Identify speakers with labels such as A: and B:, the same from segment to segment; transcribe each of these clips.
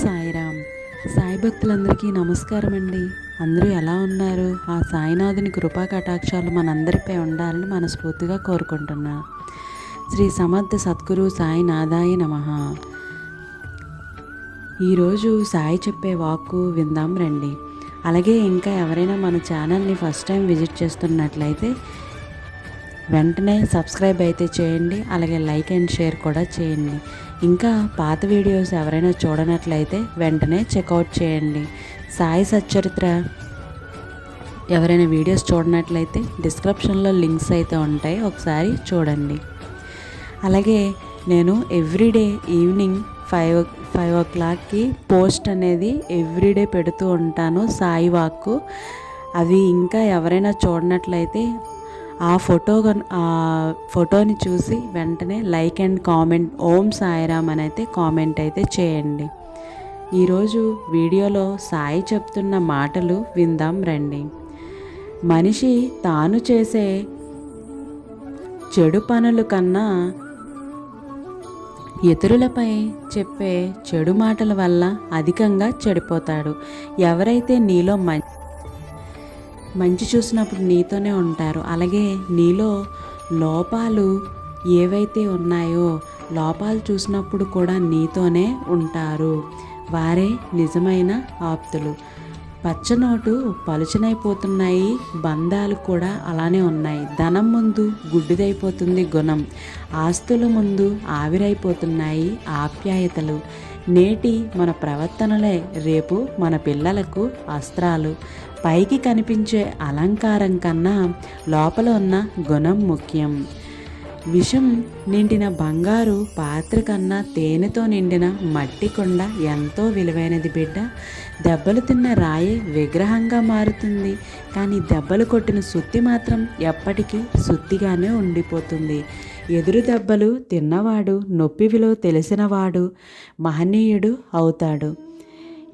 A: సాయిరామ్. సాయి భక్తులందరికీ నమస్కారం అండి అందరూ ఎలా ఉన్నారు? ఆ సాయినాథుని కృపా కటాక్షాలు మనందరిపై ఉండాలని మనస్ఫూర్తిగా కోరుకుంటున్నా. శ్రీ సమర్థ సద్గురు సాయినాథాయ నమ. ఈరోజు సాయి చెప్పే వాక్కు విందాం రండి. అలాగే ఇంకా ఎవరైనా మన ఛానల్ని ఫస్ట్ టైం విజిట్ చేస్తున్నట్లయితే వెంటనే సబ్స్క్రైబ్ అయితే చేయండి అలాగే లైక్ అండ్ షేర్ కూడా చేయండి. ఇంకా పాత వీడియోస్ ఎవరైనా చూడనట్లయితే వెంటనే చెక్అవుట్ చేయండి. సాయి సచ్చరిత్ర. ఎవరైనా వీడియోస్ చూడనట్లయితే డిస్క్రిప్షన్లో లింక్స్ అయితే ఉంటాయి ఒకసారి చూడండి. అలాగే నేను ఎవ్రీడే ఈవినింగ్ ఫైవ్ ఫైవ్ ఓ క్లాక్కి పోస్ట్ అనేది ఎవ్రీడే పెడుతూ ఉంటాను సాయి వాక్కు. అవి ఇంకా ఎవరైనా చూడనట్లయితే ఆ ఫోటో ఆ ఫోటోని చూసి వెంటనే like and comment Om Sairam అని అయితే కామెంట్ అయితే చేయండి. ఈరోజు వీడియోలో సాయి చెప్తున్న మాటలు విందాం రండి. మనిషి తాను చేసే చెడు పనుల కన్నా ఇతరులపై చెప్పే చెడు మాటల వల్ల అధికంగా చెడిపోతాడు. ఎవరైతే నీలో మ మంచి చూసినప్పుడు నీతోనే ఉంటారు. అలాగే నీలో లోపాలు ఏవైతే ఉన్నాయో లోపాలు చూసినప్పుడు కూడా నీతోనే ఉంటారు. వారే నిజమైన ఆప్తులు. పచ్చనోటు పలుచనైపోతున్నాయి. బంధాలు కూడా అలానే ఉన్నాయి. ధనం ముందు గుడ్డిదైపోతుంది గుణం. ఆస్తుల ముందు ఆవిరైపోతున్నాయి ఆప్యాయతలు. నేటి మన ప్రవర్తనలే రేపు మన పిల్లలకు అస్త్రాలు. పైకి కనిపించే అలంకారం కన్నా లోపల ఉన్న గుణం ముఖ్యం. విషం నిండిన బంగారు పాత్ర కన్నా తేనెతో నిండిన మట్టి కొండ ఎంతో విలువైనది బిడ్డ. దెబ్బలు తిన్న రాయి విగ్రహంగా మారుతుంది. కానీ దెబ్బలు కొట్టిన సుత్తి మాత్రం ఎప్పటికీ సుత్తిగానే ఉండిపోతుంది. ఎదురు దెబ్బలు తిన్నవాడు నొప్పి విలువ తెలిసినవాడు మహనీయుడు అవుతాడు.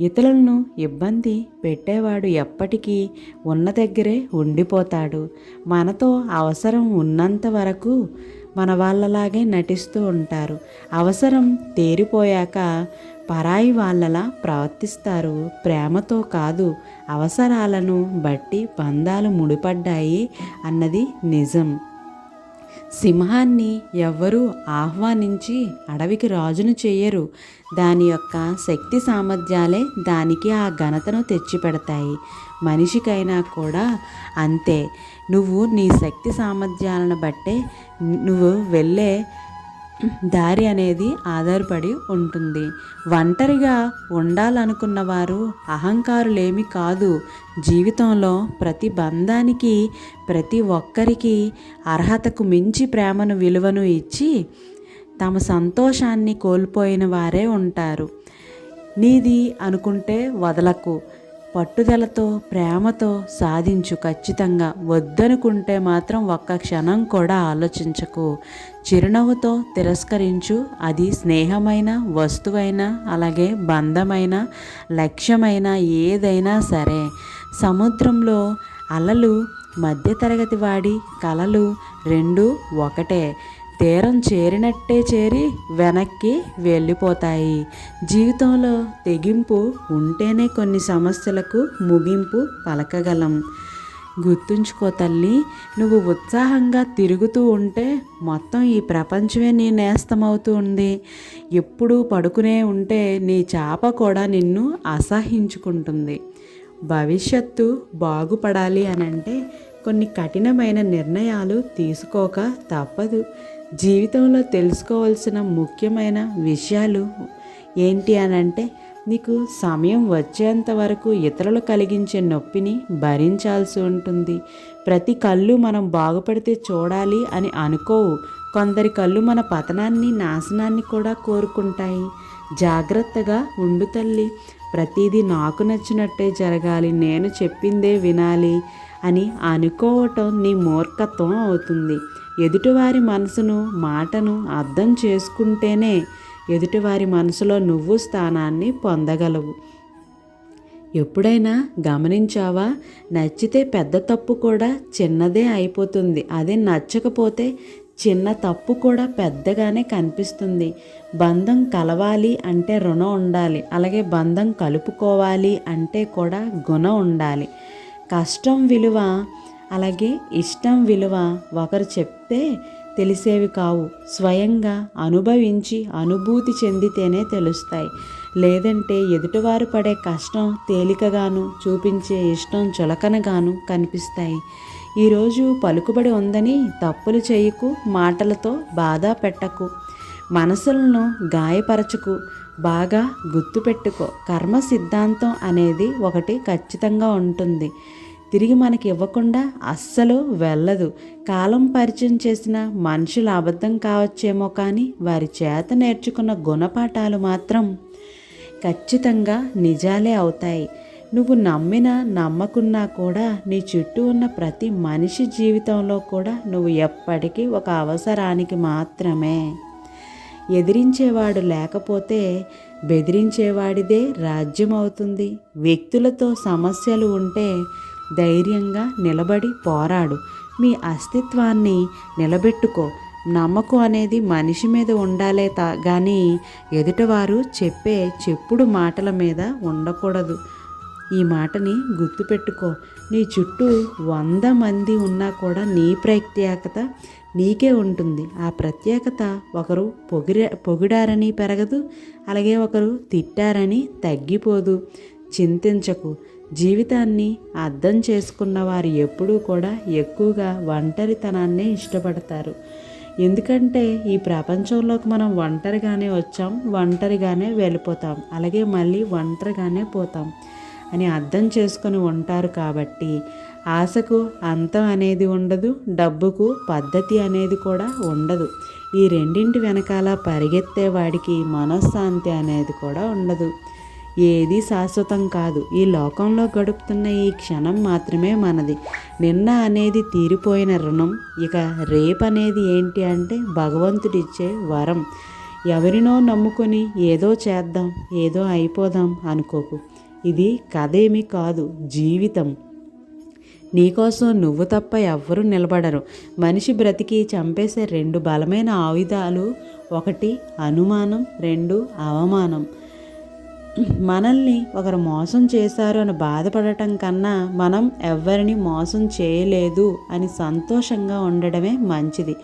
A: ఇతరులను ఇబ్బంది పెట్టేవాడు ఎప్పటికీ ఉన్న దగ్గరే ఉండిపోతాడు. మనతో అవసరం ఉన్నంత వరకు మన వాళ్ళలాగే నటిస్తూ ఉంటారు. అవసరం తేరిపోయాక పరాయి వాళ్ళలా ప్రవర్తిస్తారు. ప్రేమతో కాదు అవసరాలను బట్టి బంధాలు ముడిపడ్డాయి అన్నది నిజం. సింహాన్ని ఎవ్వరూ ఆహ్వానించి అడవికి రాజును చేయరు. దాని యొక్క శక్తి సామర్థ్యాలే దానికి ఆ ఘనతను తెచ్చిపెడతాయి. మనిషికైనా కూడా అంతే. నువ్వు నీ శక్తి సామర్థ్యాలను బట్టే నువ్వు వెళ్ళే దారి అనేది ఆధారపడి ఉంటుంది. ఒంటరిగా ఉండాలనుకున్న వారు అహంకారులేమి కాదు. జీవితంలో ప్రతి బంధానికి ప్రతి ఒక్కరికి అర్హతకు మించి ప్రేమను విలువను ఇచ్చి తమ సంతోషాన్ని కోల్పోయిన వారే ఉంటారు. నీది అనుకుంటే వదలకు. పట్టుదలతో ప్రేమతో సాధించు ఖచ్చితంగా. వద్దనుకుంటే మాత్రం ఒక్క క్షణం కూడా ఆలోచించకు. చిరునవ్వుతో తిరస్కరించు. అది స్నేహమైన వస్తువైనా అలాగే బంధమైన లక్ష్యమైన ఏదైనా సరే. సముద్రంలో అలలు మధ్యతరగతి వాడి కలలు రెండు ఒకటే. తీరం చేరినట్టే చేరి వెనక్కి వెళ్ళిపోతాయి. జీవితంలో తెగింపు ఉంటేనే కొన్ని సమస్యలకు ముగింపు పలకగలం. గుర్తుంచుకో తల్లి నువ్వు ఉత్సాహంగా తిరుగుతూ ఉంటే మొత్తం ఈ ప్రపంచమే నీ నేస్తమవుతూ ఉంది. ఎప్పుడూ పడుకునే ఉంటే నీ చేప కూడా నిన్ను అసహించుకుంటుంది. భవిష్యత్తు బాగుపడాలి అని అంటే కొన్ని కఠినమైన నిర్ణయాలు తీసుకోక తప్పదు. జీవితంలో తెలుసుకోవాల్సిన ముఖ్యమైన విషయాలు ఏంటి అని అంటే నీకు సమయం వచ్చేంత వరకు ఇతరులు కలిగించే నొప్పిని భరించాల్సి ఉంటుంది. ప్రతి కళ్ళు మనం బాగుపడితే చూడాలి అని అనుకోవు. కొందరి కళ్ళు మన పతనాన్ని నాశనాన్ని కూడా కోరుకుంటాయి. జాగ్రత్తగా ఉండు తల్లి. ప్రతిదీ నాకు నచ్చినట్టే జరగాలి. నేను చెప్పిందే వినాలి అని అనుకోవటం నీ మూర్ఖత్వం అవుతుంది. ఎదుటివారి మనసును మాటను అర్థం చేసుకుంటేనే ఎదుటివారి మనసులో నువ్వు స్థానాన్ని పొందగలవు. ఎప్పుడైనా గమనించావా? నచ్చితే పెద్ద తప్పు కూడా చిన్నదే అయిపోతుంది. అదే నచ్చకపోతే చిన్న తప్పు కూడా పెద్దగానే కనిపిస్తుంది. బంధం కలవాలి అంటే రుణం ఉండాలి. అలాగే బంధం కలుపుకోవాలి అంటే కూడా గుణం ఉండాలి. కష్టం విలువ అలాగే ఇష్టం విలువ ఒకరు చెప్తే తెలిసేవి కావు. స్వయంగా అనుభవించి అనుభూతి చెందితేనే తెలుస్తాయి. లేదంటే ఎదుటివారు పడే కష్టం తేలికగాను చూపించే ఇష్టం చులకనగాను కనిపిస్తాయి. ఈరోజు పలుకుబడి ఉందని తప్పులు చేయకు మాటలతో బాధ పెట్టకు మనసులను గాయపరచకు బాగా గుర్తుపెట్టుకో. కర్మ సిద్ధాంతం అనేది ఒకటి ఖచ్చితంగా ఉంటుంది. తిరిగి మనకి ఇవ్వకుండా అస్సలు వెళ్ళదు. కాలం పరిచయం చేసిన మనుషులు అబద్ధం కావచ్చేమో కానీ వారి చేత నేర్చుకున్న గుణపాఠాలు మాత్రం ఖచ్చితంగా నిజాలే అవుతాయి. నువ్వు నమ్మినా నమ్మకున్నా కూడా నీ చుట్టూ ఉన్న ప్రతి మనిషి జీవితంలో కూడా నువ్వు ఎప్పటికీ ఒక అవసరానికి మాత్రమే. ఎదిరించేవాడు లేకపోతే బెదిరించేవాడిదే రాజ్యం అవుతుంది వ్యక్తులతో సమస్యలు ఉంటే ధైర్యంగా నిలబడి పోరాడు. మీ అస్తిత్వాన్ని నిలబెట్టుకో. నమ్మకం అనేది మనిషి మీద ఉండాలే తా కానీ ఎదుటివారు చెప్పే చెప్పుడు మాటల మీద ఉండకూడదు. ఈ మాటని గుర్తుపెట్టుకో. నీ చుట్టూ వంద మంది ఉన్నా కూడా నీ ప్రత్యేకత నీకే ఉంటుంది. ఆ ప్రత్యేకత ఒకరు పొగిరే పొగిడారని పెరగదు. అలాగే ఒకరు తిట్టారని తగ్గిపోదు. చింతించకు. జీవితాన్ని అర్థం చేసుకున్న వారు ఎప్పుడూ కూడా ఎక్కువగా ఒంటరితనాన్నే ఇష్టపడతారు. ఎందుకంటే ఈ ప్రపంచంలోకి మనం ఒంటరిగానే వచ్చాం ఒంటరిగానే వెళ్ళిపోతాం అలాగే మళ్ళీ ఒంటరిగానే పోతాం అని అర్థం చేసుకొని ఉంటారు కాబట్టి ఆశకు అంతం అనేది ఉండదు డబ్బుకు పద్ధతి అనేది కూడా ఉండదు. ఈ రెండింటి వెనకాల పరిగెత్తే వాడికి మనశ్శాంతి అనేది కూడా ఉండదు. ఏది శాశ్వతం కాదు. ఈ లోకంలో గడుపుతున్న ఈ క్షణం మాత్రమే మనది. నిన్న అనేది తీరిపోయిన రుణం. ఇక రేపు అనేది ఏంటి అంటే భగవంతుడిచ్చే వరం. ఎవరినో నమ్ముకొని ఏదో చేద్దాం ఏదో అయిపోదాం అనుకోకు. ఇది కథేమి కాదు జీవితం. నీకోసం నువ్వు తప్ప ఎవ్వరూ నిలబడరు. మనిషి బ్రతికి చంపేసే రెండు బలమైన ఆయుధాలు ఒకటి అనుమానం రెండు అవమానం. మనల్ని ఒకరు మోసం చేశారు అని బాధపడటం కన్నా మనం ఎవరిని మోసం చేయలేదు అని సంతోషంగా ఉండడమే మంచిది.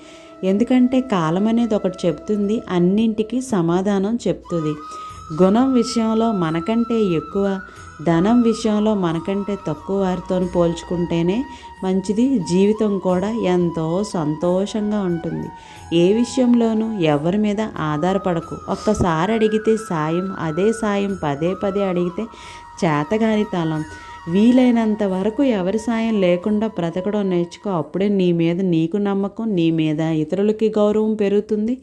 A: ఎందుకంటే కాలం అనేది ఒకటి చెప్తుంది అన్నింటికి సమాధానం చెప్తుంది. గుణం విషయంలో మనకంటే ఎక్కువ ధనం విషయంలో మనకంటే తక్కువ వారితో పోల్చుకుంటేనే మంచిది. జీవితం కూడా ఎంతో సంతోషంగా ఉంటుంది. ఏ విషయంలోనూ ఎవరి మీద ఆధారపడకు. ఒక్కసారి అడిగితే సాయం అదే సాయం పదే పదే అడిగితే చేతగాని తలం. వీలైనంత వరకు ఎవరి సాయం లేకుండా బ్రతకడం నేర్చుకో. అప్పుడే నీ మీద నీకు నమ్మకం నీ మీద ఇతరులకి గౌరవం పెరుగుతుంది.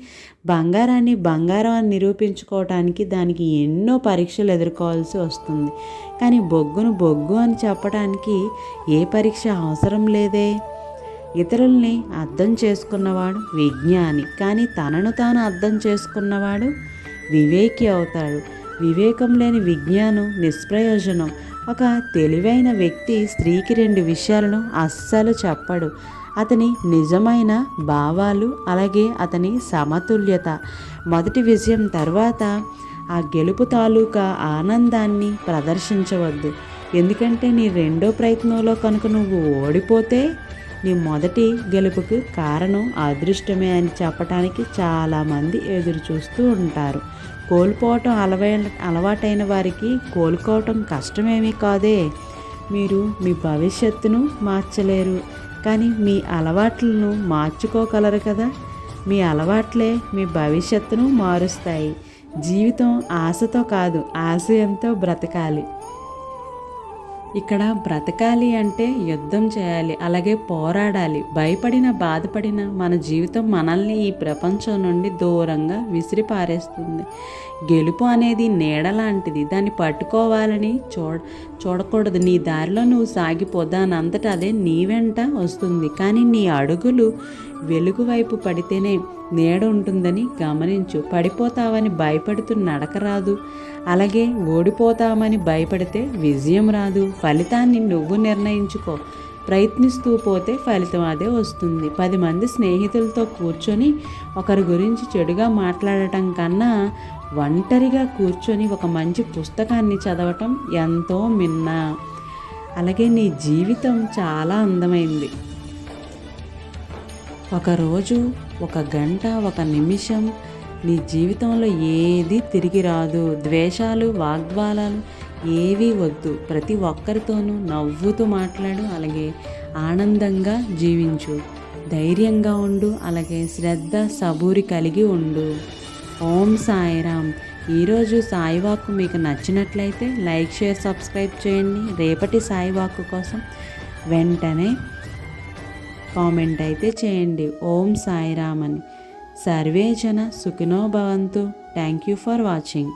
A: బంగారాన్ని బంగారం అని నిరూపించుకోవటానికి దానికి ఎన్నో పరీక్షలు ఎదుర్కోవాల్సి వస్తుంది. కానీ బొగ్గును బొగ్గు అని చెప్పడానికి ఏ పరీక్ష అవసరం లేదే. ఇతరుల్ని అర్థం చేసుకున్నవాడు విజ్ఞాని. కానీ తనను తాను అర్థం చేసుకున్నవాడు వివేకి అవుతాడు. వివేకం లేని విజ్ఞానం నిష్ప్రయోజనం ఒక తెలివైన వ్యక్తి స్త్రీకి రెండు విషయాలను అస్సలు చెప్పడు. అతని నిజమైన భావాలు అలాగే అతని సమతుల్యత. మొదటి విజయం తర్వాత ఆ గెలుపు తాలూకా ఆనందాన్ని ప్రదర్శించవద్దు. ఎందుకంటే నీ రెండో ప్రయత్నంలో కనుక నువ్వు ఓడిపోతే నీ మొదటి గెలుపుకు కారణం అదృష్టమే అని చెప్పడానికి చాలామంది ఎదురు చూస్తూ ఉంటారు. కోల్పోవటం అలవై అలవాటైన వారికి కోలుకోవటం కష్టమేమీ కాదే. మీరు మీ భవిష్యత్తును మార్చలేరు. కానీ మీ అలవాట్లను మార్చుకోగలరు కదా. మీ అలవాట్లే మీ భవిష్యత్తును మారుస్తాయి. జీవితం ఆశతో కాదు ఆశయంతో బ్రతకాలి. ఇక్కడ బ్రతకాలి అంటే యుద్ధం చేయాలి అలాగే పోరాడాలి. భయపడిన బాధపడిన మన జీవితం మనల్ని ఈ ప్రపంచం నుండి దూరంగా విసిరిపారేస్తుంది. గెలుపు అనేది నీడ లాంటిది. దాన్ని పట్టుకోవాలని చూడ చూడకూడదు. నీ దారిలో నువ్వు సాగిపో. దాని అదే నీ వెంట వస్తుంది. కానీ నీ అడుగులు వెలుగు వైపు పడితేనే నీడ ఉంటుందని గమనించు. పడిపోతావని భయపడుతూ నడక రాదు. అలాగే ఓడిపోతామని భయపడితే విజయం రాదు. ఫలితాన్ని నువ్వు నిర్ణయించుకో. ప్రయత్నిస్తూ పోతే ఫలితం అదే వస్తుంది. పది మంది స్నేహితులతో కూర్చొని ఒకరి గురించి చెడుగా మాట్లాడటం కన్నా ఒంటరిగా కూర్చొని ఒక మంచి పుస్తకాన్ని చదవటం ఎంతో మిన్న. అలాగే నీ జీవితం చాలా అందమైంది. ఒకరోజు ఒక గంట ఒక నిమిషం నీ జీవితంలో ఏది తిరిగి రాదు. ద్వేషాలు వాగ్వాదాలు ఏవీ వద్దు. ప్రతి ఒక్కరితోనూ నవ్వుతూ మాట్లాడు అలాగే ఆనందంగా జీవించు. ధైర్యంగా ఉండు అలాగే శ్రద్ధ సబూరి కలిగి ఉండు. ఓం సాయిరామ్. ఈరోజు సాయివాక్కు మీకు నచ్చినట్లయితే లైక్ షేర్ సబ్స్క్రైబ్ చేయండి. రేపటి సాయివాక్కు కోసం వెంటనే కామెంట్ అయితే చేయండి. ఓం సాయిరామ్ అని సర్వే జన సుఖినో భవంతు. Thank you for watching